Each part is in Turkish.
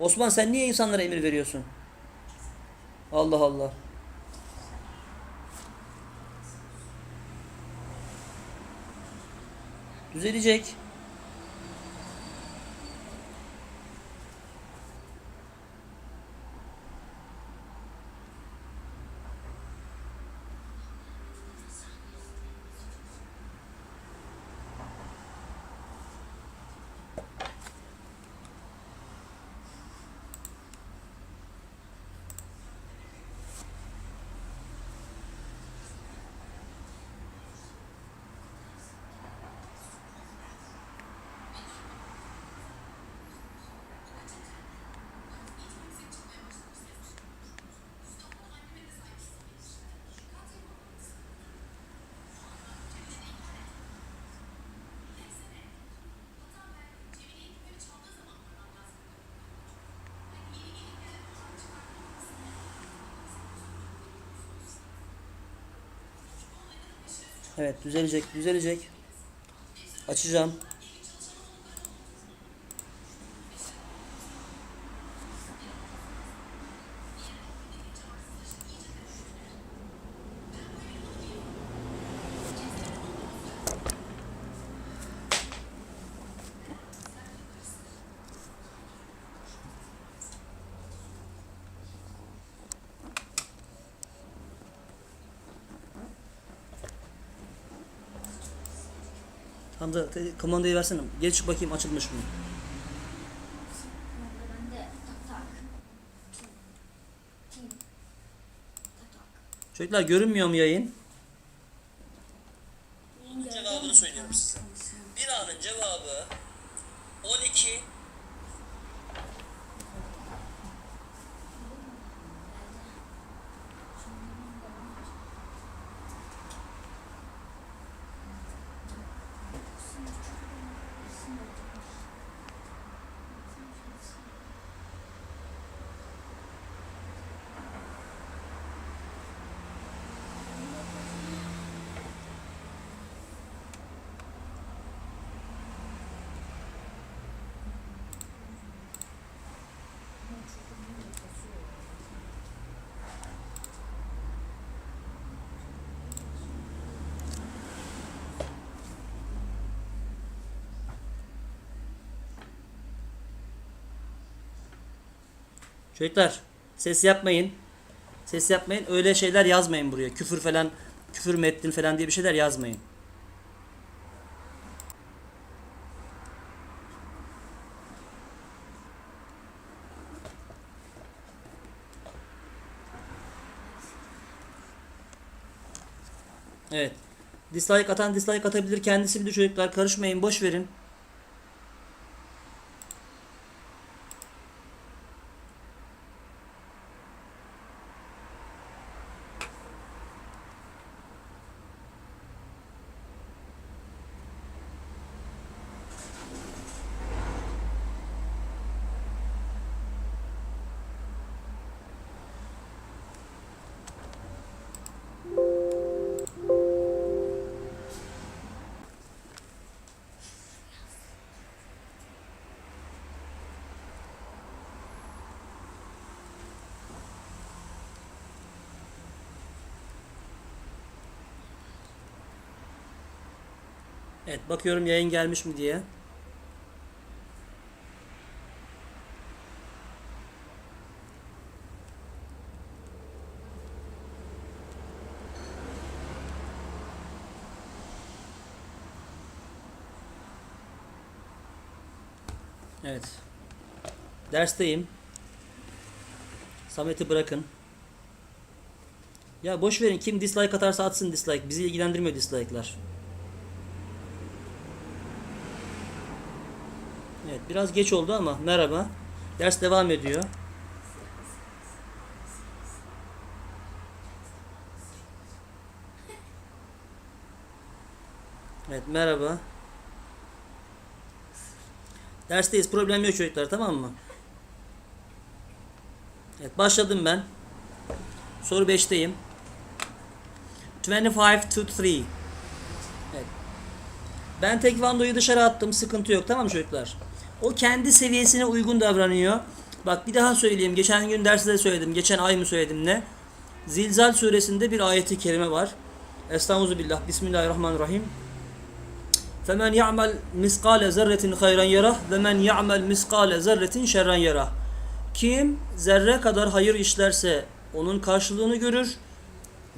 Osman sen niye insanlara emir veriyorsun? Allah Allah. Düzelecek. Evet düzelecek düzelecek. Açacağım. Hamza komandayı versene. Gel çık bakayım açılmış mı? Çocuklar görünmüyor mu yayın? Yenge. Cevabını söylüyorum size. Bir anın cevabı 12 Çocuklar ses yapmayın. Ses yapmayın. Öyle şeyler yazmayın buraya. Küfür falan, küfür metnin falan diye bir şeyler yazmayın. Evet. Dislike atan dislike atabilir. Kendisi bilir çocuklar. Karışmayın. Boş verin. Evet bakıyorum yayın gelmiş mi diye. Evet. Dersteyim. Samet'i bırakın. Ya boş verin kim dislike atarsa atsın dislike. Bizi ilgilendirmiyor dislike'lar. Biraz geç oldu ama merhaba. Ders devam ediyor. Evet merhaba. Dersteyiz problem yok çocuklar tamam mı? Evet başladım ben. Soru 5'teyim. 25 to 3. Evet. Ben tekvandoyu dışarı attım. Sıkıntı yok. Tamam mı çocuklar? O kendi seviyesine uygun davranıyor. Bak bir daha söyleyeyim. Geçen gün derste söyledim. Geçen ay mı söyledim ne? Zilzal suresinde bir ayeti kerime var. Estağfurullah billah. Bismillahirrahmanirrahim. Femen ya'mel miskale zerretin hayran yarah ve men ya'mel miskale zerretin şerran yarah. Kim zerre kadar hayır işlerse onun karşılığını görür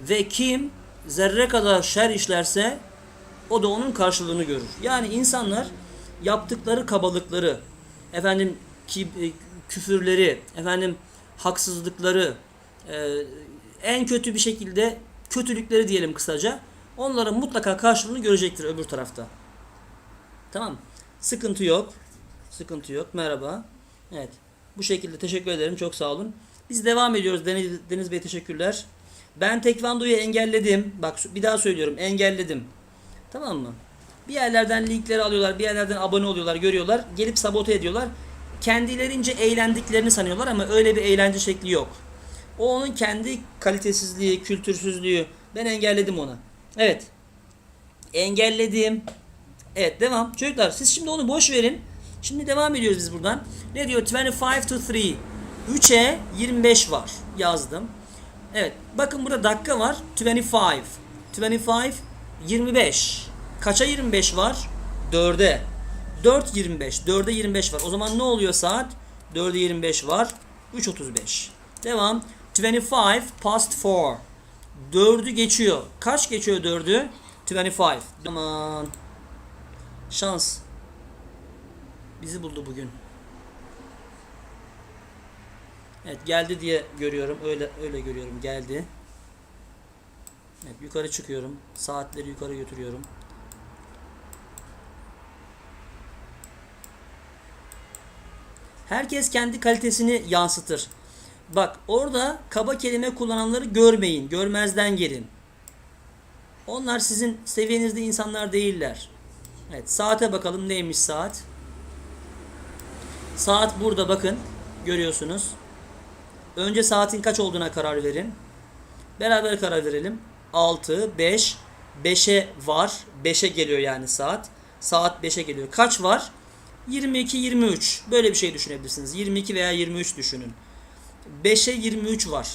ve kim zerre kadar şer işlerse o da onun karşılığını görür. Yani insanlar yaptıkları kabalıkları, efendim ki, e, küfürleri, efendim haksızlıkları, e, en kötü bir şekilde kötülükleri diyelim kısaca. Onların mutlaka karşılığını görecektir öbür tarafta. Tamam. Sıkıntı yok. Sıkıntı yok. Merhaba. Evet. Bu şekilde teşekkür ederim. Çok sağ olun. Biz devam ediyoruz. Deniz, Deniz Bey teşekkürler. Ben tekvandoyu engelledim. Bak bir daha söylüyorum. Engelledim. Tamam mı? Bir yerlerden linkleri alıyorlar. Bir yerlerden abone oluyorlar. Görüyorlar. Gelip sabote ediyorlar. Kendilerince eğlendiklerini sanıyorlar ama öyle bir eğlence şekli yok. O onun kendi kalitesizliği, kültürsüzlüğü. Ben engelledim onu. Evet. Engelledim. Evet devam. Çocuklar siz şimdi onu boş verin. Şimdi devam ediyoruz biz buradan. Ne diyor? 25 to 3. 3'e 25 var. Yazdım. Evet. Bakın burada dakika var. 25. 25 25. Kaça 25 var? 4'e. 4 25. 4'e 25 var. O zaman ne oluyor saat? 4'e 25 var. 3.35. Devam. 25 past 4. 4'ü geçiyor. Kaç geçiyor 4'ü? 25. Aman. Şans. Bizi buldu bugün. Evet geldi diye görüyorum. Öyle öyle görüyorum. Geldi. Evet yukarı çıkıyorum. Saatleri yukarı götürüyorum. Herkes kendi kalitesini yansıtır. Bak orada kaba kelime kullananları görmeyin. Görmezden gelin. Onlar sizin seviyenizde insanlar değiller. Evet saate bakalım neymiş saat. Saat burada bakın. Görüyorsunuz. Önce saatin kaç olduğuna karar verin. Beraber karar verelim. 6, 5, 5'e var. 5'e geliyor yani saat. Saat 5'e geliyor. Kaç var? 22, 23. Böyle bir şey düşünebilirsiniz. 22 veya 23 düşünün. 5'e 23 var.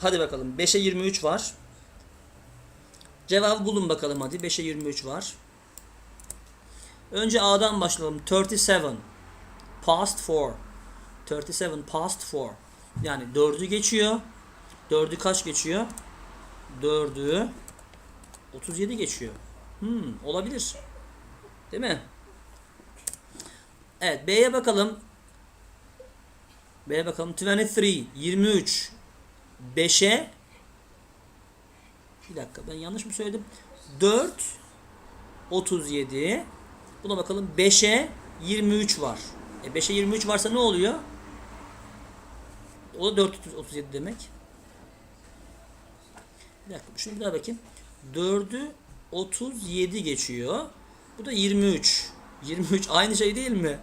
Hadi bakalım. 5'e 23 var. Cevabı bulun bakalım hadi. 5'e 23 var. Önce A'dan başlayalım. 37 past 4. 37 past 4. Yani 4'ü geçiyor. 4'ü kaç geçiyor? 4'ü 37 geçiyor. Hmm, olabilir. Değil mi? Evet B'ye bakalım. B'ye bakalım. 23 23 5'e bir dakika ben yanlış mı söyledim? 4 37 Buna bakalım 5'e 23 var. E 5'e 23 varsa ne oluyor? O da 437 demek. Bir dakika şunu bir daha bakayım. 4'ü 37 geçiyor. Bu da 23. 23 aynı şey değil mi?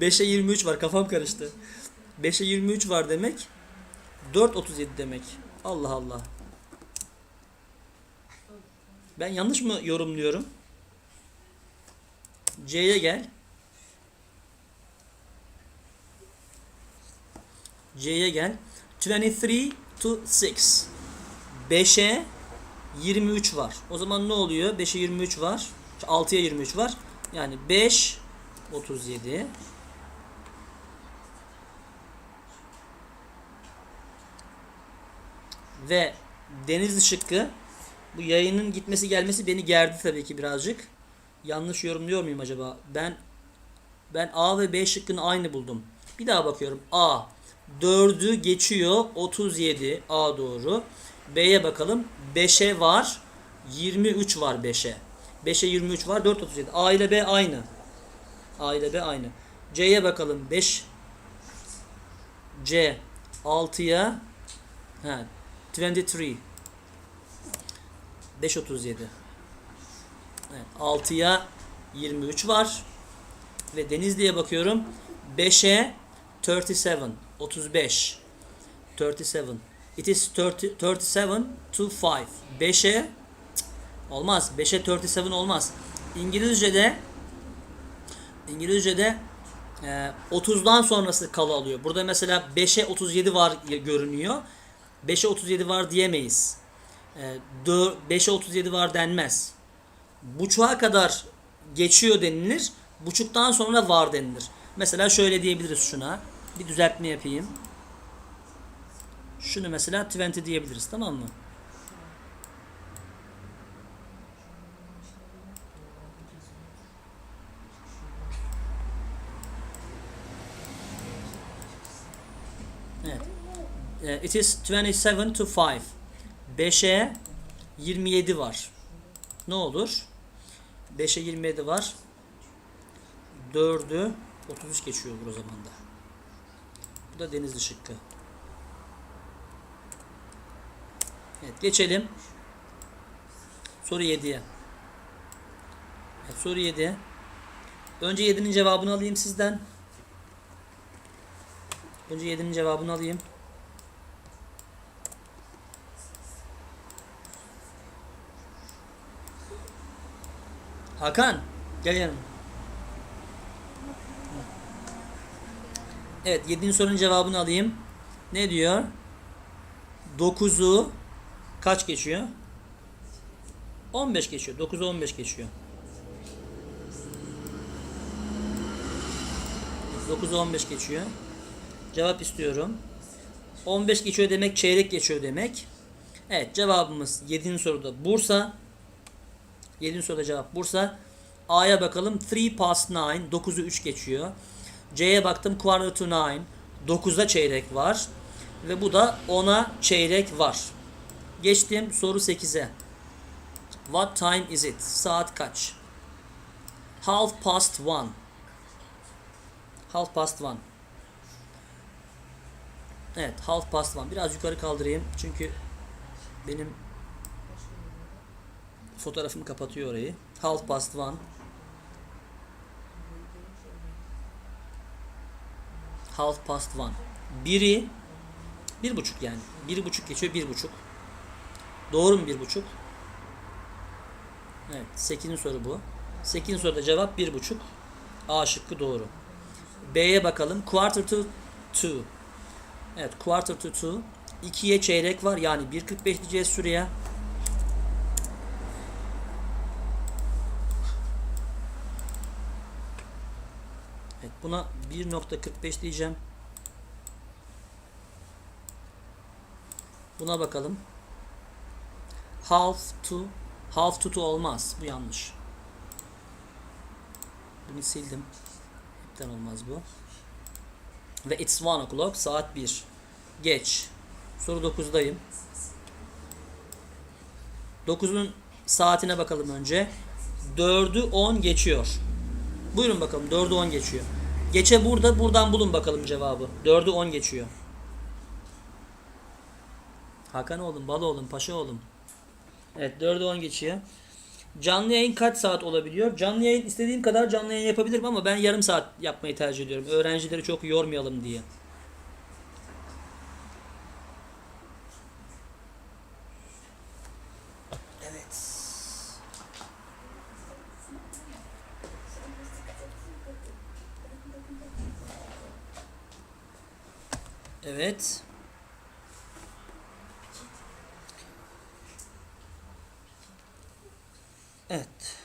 5'e 23 var kafam karıştı. 5'e 23 var demek. 4 37 demek. Allah Allah. Ben yanlış mı yorumluyorum? C'ye gel. C'ye gel. 23 to 6. 5'e 23 var. O zaman ne oluyor? 5'e 23 var. 6'ya 23 var. Yani 5 37 ve Denizli şıkkı bu yayının gitmesi gelmesi beni gerdi tabii ki birazcık. Yanlış yorumluyor muyum acaba? Ben ben A ve B şıkkını aynı buldum. Bir daha bakıyorum. A 4'ü geçiyor 37 A doğru. B'ye bakalım. 5'e var. 23 var 5'e. 5'e 23 var. 4 37. A ile B aynı. A ile B aynı. C'ye bakalım. 5 C 6'ya ha 23 5.37 evet, 6'ya 23 var ve Denizli'ye bakıyorum 5'e 37 35 37 it is 30, 37 to 5 5'e olmaz 5'e 37 olmaz İngilizce'de İngilizce'de Ee, 30'dan sonrası kala alıyor. Burada mesela 5'e 37 var görünüyor. 5'e 37 var diyemeyiz. Dö- 5'e 37 var denmez. Buçuğa kadar geçiyor denilir. Buçuktan sonra var denilir. Mesela şöyle diyebiliriz şuna. Bir düzeltme yapayım. Şunu mesela 20 diyebiliriz tamam mı? Evet. Eh, It is 27 to 5. 5'e 27 var. Ne olur? 5'e 27 var. 4'ü 33 geçiyordur o zaman da. Bu da denizli şıkkı. Evet geçelim. Soru 7'ye. Evet, soru 7. Önce 7'nin cevabını alayım sizden. Önce 7'nin cevabını alayım. Hakan gel yanıma. Evet 7. sorunun cevabını alayım. Ne diyor? 9'u kaç geçiyor? 15 geçiyor. 9'u 15 geçiyor. 9'u 15 geçiyor. Cevap istiyorum. 15 geçiyor demek çeyrek geçiyor demek. Evet cevabımız 7. soruda Bursa. 7. soruda cevap Bursa. A'ya bakalım. 3 past 9. 9'u 3 geçiyor. C'ye baktım. Quarter to 9. 9'a çeyrek var. Ve bu da 10'a çeyrek var. Geçtim soru 8'e. What time is it? Saat kaç? Half past 1. Half past 1. Evet, half past 1. Biraz yukarı kaldırayım. Çünkü benim fotoğrafım kapatıyor orayı. Half past 1. Half past 1. Biri bir buçuk yani. Bir buçuk geçiyor bir buçuk. Doğru mu bir buçuk? Evet. Sekizinci soru bu. Sekizinci soruda cevap bir buçuk. A şıkkı doğru. B'ye bakalım. Quarter to two. Evet. Quarter to two. 2'ye çeyrek var. Yani 1.45 diyeceğiz şuraya. Buna 1.45 diyeceğim. Buna bakalım. Half to half to two olmaz. Bu yanlış. Bunu sildim. Hepten olmaz bu. Ve it's one o'clock. Saat 1. Geç. Soru 9'dayım. 9'un saatine bakalım önce. 4'ü 10 geçiyor. Buyurun bakalım 4'ü 10 geçiyor. Geçe burada buradan bulun bakalım cevabı. 4'ü 10 geçiyor. Hakan oğlum, bal oğlum, paşa oğlum. Evet 4'ü 10 geçiyor. Canlı yayın kaç saat olabiliyor? Canlı yayın istediğim kadar canlı yayın yapabilirim ama ben yarım saat yapmayı tercih ediyorum. Öğrencileri çok yormayalım diye. Evet. Evet. Evet.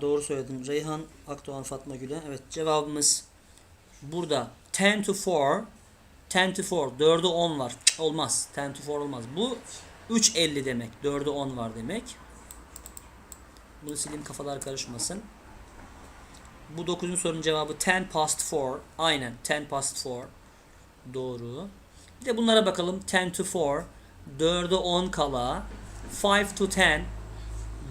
Doğru söyledin. Reyhan Akdoğan Fatma Gül'e. Evet cevabımız burada. 10 to 4 10 to 4 4'ü 10 var. Cık, Olmaz. 10 to 4 olmaz. Bu 3.50 demek. 4'ü 10 var demek. Bunu sileyim kafalar karışmasın. Bu 9. sorunun cevabı 10 past 4. Aynen 10 past 4. Doğru. Bir de bunlara bakalım. 10 to 4. 4'e 10 kala. 5 to 10.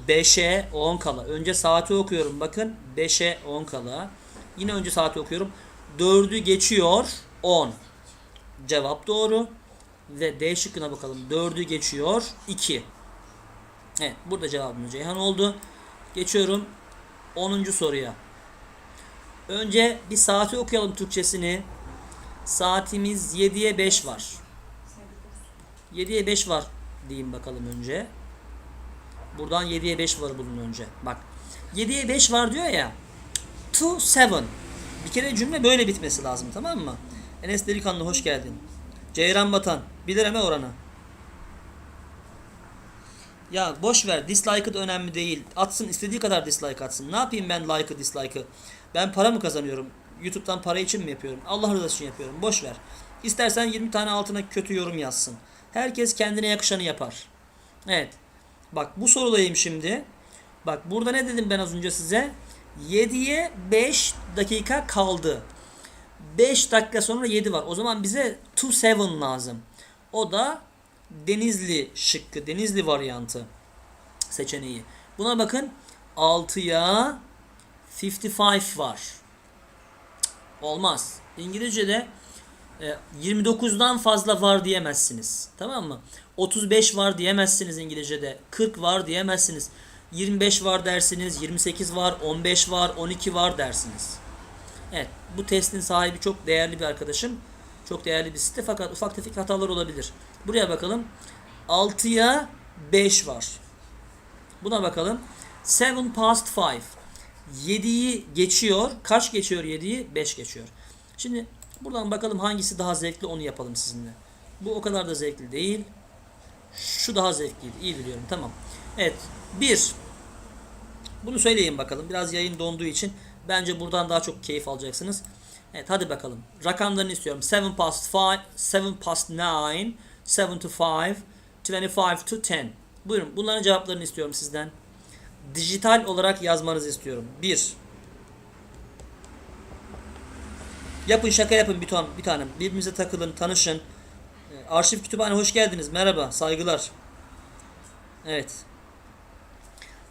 5'e 10 kala. Önce saati okuyorum. Bakın 5'e 10 kala. Yine önce saati okuyorum. 4'ü geçiyor 10. Cevap doğru. Ve D şıkkına bakalım. 4'ü geçiyor 2. Evet burada cevabımız Ceyhan oldu. Geçiyorum 10. soruya. Önce bir saati okuyalım Türkçesini. Saatimiz 7'ye 5 var. 7'ye 5 var diyeyim bakalım önce. Buradan 7'ye 5 var bulun önce. Bak. 7'ye 5 var diyor ya. To 7. Bir kere cümle böyle bitmesi lazım tamam mı? Enes Delikanlı hoş geldin. Ceyran Batan. Bilireme oranı. Ya boş ver. Dislike'ı da önemli değil. Atsın istediği kadar dislike atsın. Ne yapayım ben like'ı dislike'ı? Ben para mı kazanıyorum? YouTube'dan para için mi yapıyorum? Allah rızası için yapıyorum. Boş ver. İstersen 20 tane altına kötü yorum yazsın. Herkes kendine yakışanı yapar. Evet. Bak bu sorudayım şimdi. Bak burada ne dedim ben az önce size? 7'ye 5 dakika kaldı. 5 dakika sonra 7 var. O zaman bize to 7 lazım. O da Denizli şıkkı, Denizli varyantı seçeneği. Buna bakın 6'ya 55 var. Olmaz. İngilizce'de 29'dan fazla var diyemezsiniz. Tamam mı? 35 var diyemezsiniz İngilizce'de. 40 var diyemezsiniz. 25 var dersiniz. 28 var, 15 var, 12 var dersiniz. Evet, bu testin sahibi çok değerli bir arkadaşım. Çok değerli bir site fakat ufak tefek hatalar olabilir. Buraya bakalım. 6'ya 5 var. Buna bakalım. 7 past 5. 7'yi geçiyor. Kaç geçiyor 7'yi? 5 geçiyor. Şimdi buradan bakalım hangisi daha zevkli onu yapalım sizinle. Bu o kadar da zevkli değil. Şu daha zevkliydi. İyi biliyorum. Tamam. Evet. 1. Bunu söyleyin bakalım. Biraz yayın donduğu için bence buradan daha çok keyif alacaksınız. Evet hadi bakalım. Rakamlarını istiyorum. 7 past 5, 7 past 9, 7 to 5, 25 to 10. Buyurun bunların cevaplarını istiyorum sizden. Dijital olarak yazmanızı istiyorum. 1. Yapın şaka yapın bir, ton, bir tanem. Birbirimize takılın, tanışın. Ee, Arşiv kütüphane hoş geldiniz. Merhaba, saygılar. Evet.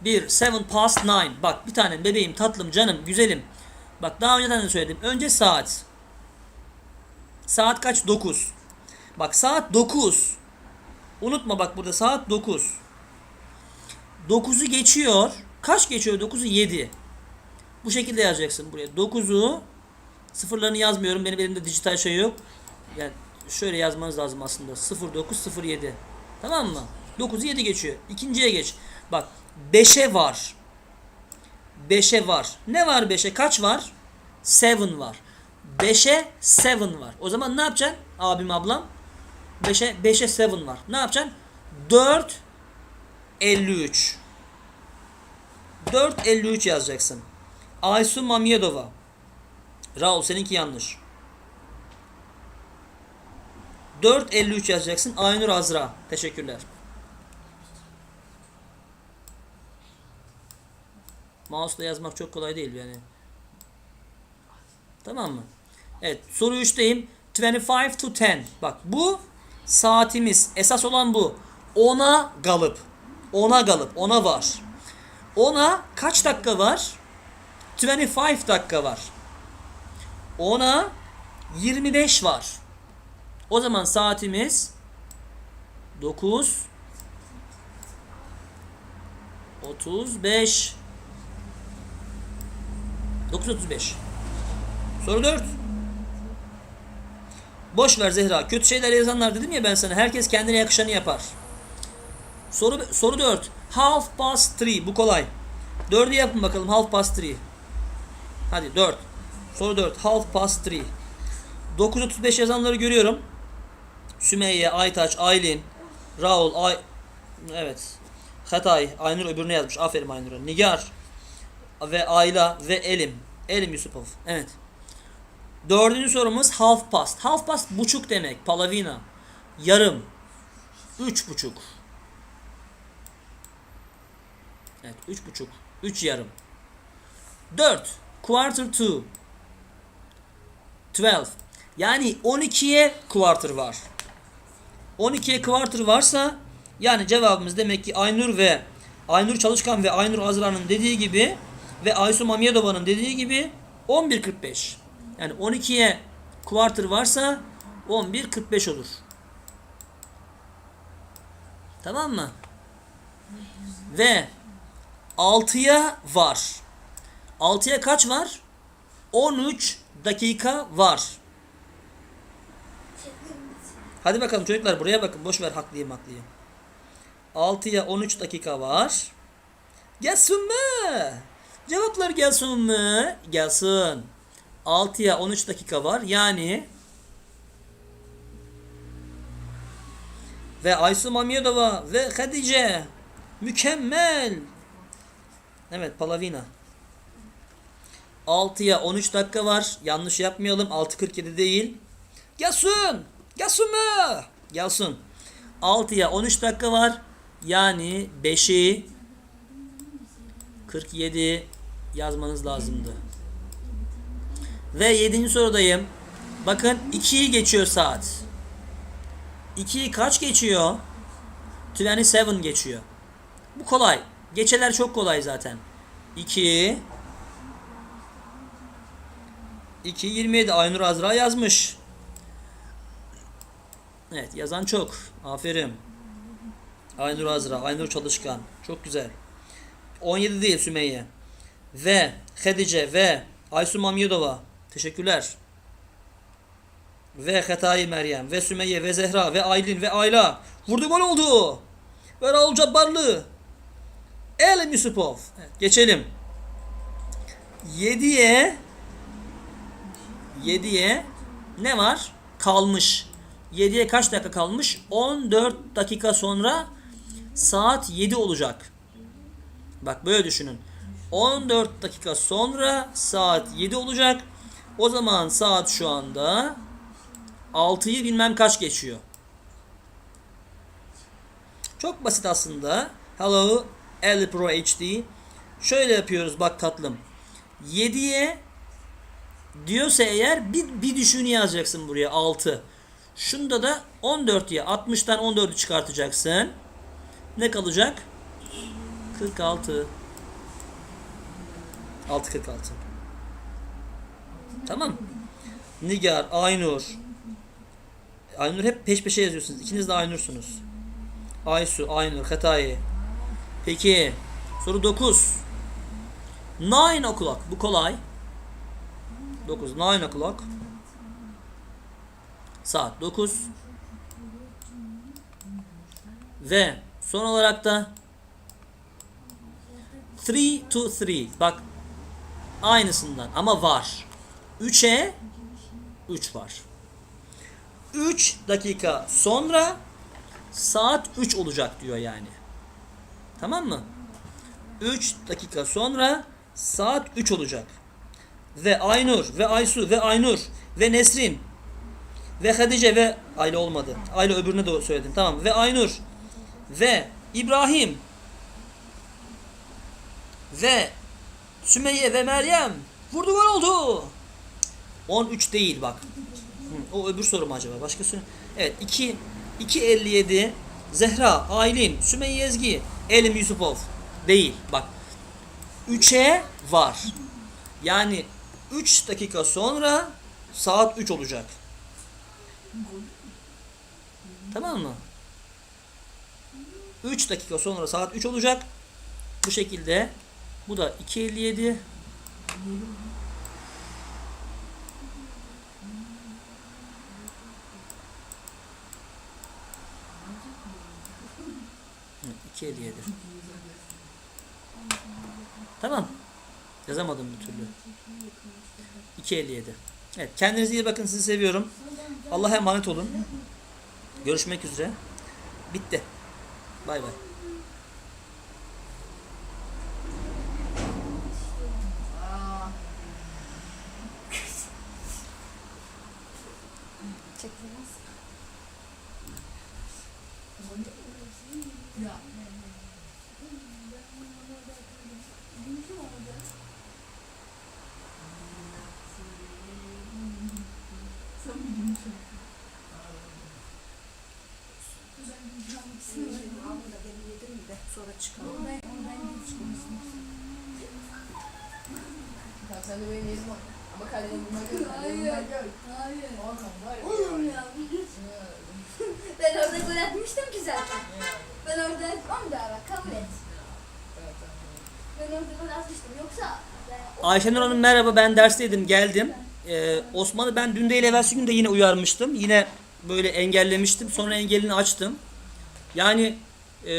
1. 7 past 9. Bak bir tanem bebeğim, tatlım, canım, güzelim. Bak daha önceden de söyledim. Önce saat. Saat kaç? 9. Bak saat 9. Unutma bak burada saat 9. 9'u geçiyor. Kaç geçiyor? 9'u 7. Bu şekilde yazacaksın buraya. 9'u sıfırlarını yazmıyorum. Benim elimde dijital şey yok. Yani şöyle yazmanız lazım aslında. 0907. Tamam mı? 9'u 7 geçiyor. İkinciye geç. Bak 5'e var. 5'e var. Ne var 5'e? Kaç var? 7 var. 5'e 7 var. O zaman ne yapacaksın? Abim ablam. 5'e 5'e 7 var. Ne yapacaksın? 4 53. 4 53 yazacaksın. Aysu Mamyedova. Raul seninki yanlış. 4 53 yazacaksın. Aynur Azra. Teşekkürler. Mouse'la yazmak çok kolay değil yani. Tamam mı? Evet soru 3'teyim. 25 to 10. Bak bu saatimiz. Esas olan bu. 10'a galıp. 10'a galıp. 10'a var. 10'a kaç dakika var? 25 dakika var. 10'a 25 var. O zaman saatimiz 9 35 9.35 Soru 4 Boş ver Zehra. Kötü şeyler yazanlar dedim ya ben sana. Herkes kendine yakışanı yapar. Soru soru 4. Half past 3. Bu kolay. 4'ü yapın bakalım. Half past 3. Hadi 4. Soru 4. Half past 3. 9.35 yazanları görüyorum. Sümeyye, Aytaç, Aylin, Raul, Ay... Evet. Hatay, Aynur öbürüne yazmış. Aferin Aynur'a. Nigar ve Ayla ve Elim. Elim Yusupov. Evet. Dördüncü sorumuz half past. Half past buçuk demek. Palavina. Yarım. Üç buçuk. Evet. Üç buçuk. Üç yarım. Dört. Quarter to. Twelve. Yani 12'ye quarter var. 12'ye quarter varsa yani cevabımız demek ki Aynur ve Aynur Çalışkan ve Aynur Azra'nın dediği gibi ve Aysu Mamyedova'nın dediği gibi 11.45. Yani 12'ye quarter varsa 11.45 olur. Tamam mı? Ve 6'ya var. 6'ya kaç var? 13 dakika var. Hadi bakalım çocuklar buraya bakın. Boş ver haklıyım haklıyım. 6'ya 13 dakika var. Gelsin mi? Cevaplar gelsin mi? Gelsin. 6'ya 13 dakika var. Yani ve Aysu Mamyedova ve Hadice mükemmel. Evet Palavina. 6'ya 13 dakika var. Yanlış yapmayalım. 6.47 değil. Gelsin. Gelsin mi? Gelsin. 6'ya 13 dakika var. Yani 5'i 47 yazmanız lazımdı. Ve 7. sorudayım. Bakın 2'yi geçiyor saat. 2'yi kaç geçiyor? 27 geçiyor. Bu kolay. Geçeler çok kolay zaten. 2 2 27 Aynur Azra yazmış. Evet yazan çok. Aferin. Aynur Azra, Aynur Çalışkan. Çok güzel. 17 değil Sümeyye. Ve Hedice ve Aysu Mamyedova. Teşekkürler. Ve Hetayi Meryem ve Sümeyye ve Zehra ve Aylin ve Ayla. Vurdu gol oldu. Ve Raul Cabbarlı. El Yusupov. Evet, geçelim. 7'ye 7'ye ne var? Kalmış. 7'ye kaç dakika kalmış? 14 dakika sonra saat 7 olacak. Bak böyle düşünün. 14 dakika sonra saat 7 olacak. O zaman saat şu anda 6'yı bilmem kaç geçiyor. Çok basit aslında. Hello El Pro HD. Şöyle yapıyoruz bak tatlım. 7'ye diyorsa eğer bir, bir düşüğünü yazacaksın buraya 6. Şunda da 14 diye 60'tan 14'ü çıkartacaksın. Ne kalacak? 46. 6.46. Tamam. Nigar, Aynur. Aynur hep peş peşe yazıyorsunuz. İkiniz de Aynur'sunuz. Aysu, Aynur, Hetayi. Peki. Soru 9. 9 o'clock. Bu kolay. 9. 9 o'clock. Saat 9. Ve son olarak da 3 to 3. Bak aynısından ama var. 3'e 3 var. 3 dakika sonra saat 3 olacak diyor yani. Tamam mı? 3 dakika sonra saat 3 olacak. Ve Aynur ve Aysu ve Aynur ve Nesrin ve Hatice ve Ayla olmadı. Ayla öbürüne de söyledim. Tamam. Ve Aynur ve İbrahim ve Sümeyye ve Meryem vurdu gol oldu. 13 değil bak. O öbür soru mu acaba? Başka soru. Evet 2 2.57 Zehra, Aylin, Sümeyye Ezgi, Elim Yusupov. Değil bak. 3'e var. Yani 3 dakika sonra saat 3 olacak. Tamam mı? 3 dakika sonra saat 3 olacak. Bu şekilde. Bu da 2.57. Hı, 2.57. Tamam. Yazamadım bir türlü. 2.57. Evet kendinize iyi bakın sizi seviyorum. Allah'a emanet olun. Görüşmek üzere. Bitti. Bay bay. Çıkalım. Tamam sen de benim yerim var. Ama kalede bulmak yok. Hayır. Hayır. Oğlum var ya. Oğlum ya. Ben orada gol atmıştım ki zaten. Ben orada atmam da bak kabul et. Ben orada gol atmıştım. Yoksa Ayşenur Hanım merhaba ben dersteydim geldim. Ee, Osman'ı ben dün değil evvelsi gün de yine uyarmıştım. Yine böyle engellemiştim. Sonra engelini açtım. Yani e,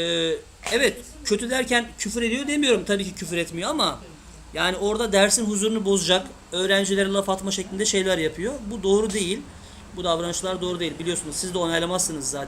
evet kötü derken küfür ediyor demiyorum. Tabii ki küfür etmiyor ama yani orada dersin huzurunu bozacak. öğrencilere laf atma şeklinde şeyler yapıyor. Bu doğru değil. Bu davranışlar doğru değil. Biliyorsunuz siz de onaylamazsınız zaten.